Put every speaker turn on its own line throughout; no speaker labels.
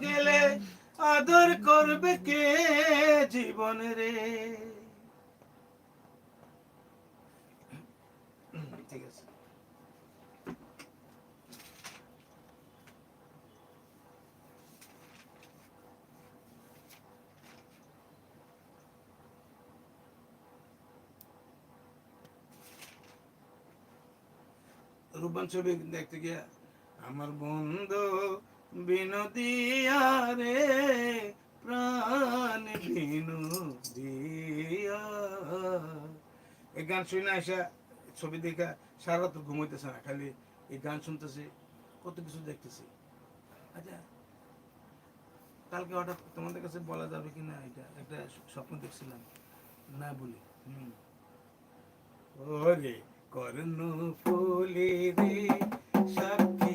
গেলে আদর করবে কে জীবন রে? ঠিক আছে। দেখতে গিয়া আমার বন্ধু বিনোদিয়া রে প্রাণ বিনোদিয়া। এই গান শুনে আসা ছবি দেখা সারা তো ঘুমাইতেছে না, খালি এই গান শুনতেছি, কত কিছু দেখতেছি। আচ্ছা কালকে হঠাৎ তোমাদের কাছে বলা যাবে কি না এটা? একটা স্বপ্ন দেখছিলাম, না বলি, হুম। ওরে কর্ণ ফুলে রে সাক্ষী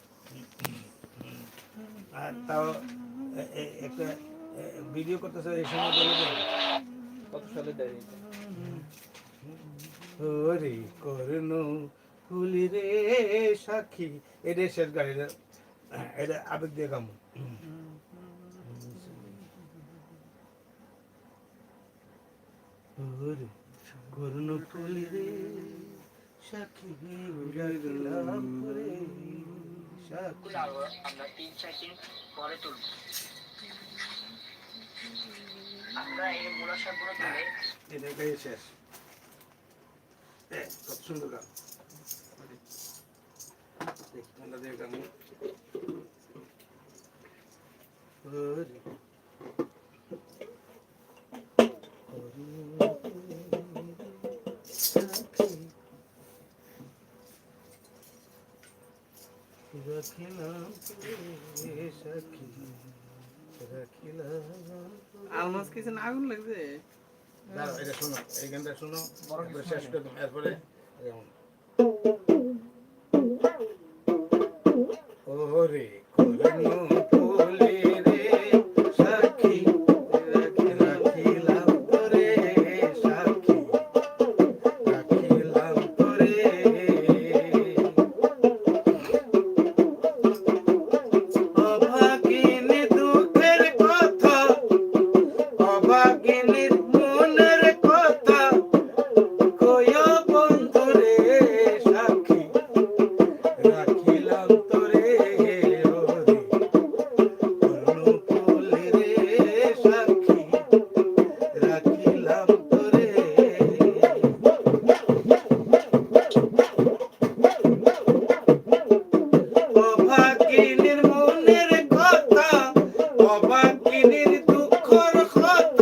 আর তাও একটা ভিডিও করতেছে এই সময় বলে
কত সালে এটা?
ওরে করুন ফুলি রে সাক্ষী এটা শেষ গান এটা এটা আবেগ দিয়ে ওরে করুন ফুলি রে সাক্ষী সাক্ষী
আমরা তিন চার পরে তুলব আমরা এই মূলা শাকগুলো তুলে
এটা এটাই শেষ কত সুন্দর গান ঠান্ডা দিয়ে গান ওরে রাখিলাম তোরে সাক্ষী রাখিলাম
আলমাস কিচেন আগুন লাগছে?
দাঁড়াও, এটা শোনো এই গানটা শোনো শেষ করে এরপরে ওরে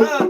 Uh.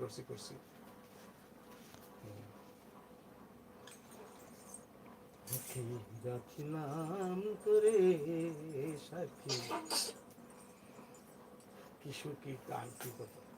করছি করছি। যাচ্ছিলাম করে সাক্ষী। কিছু কি কাজ কি কথা?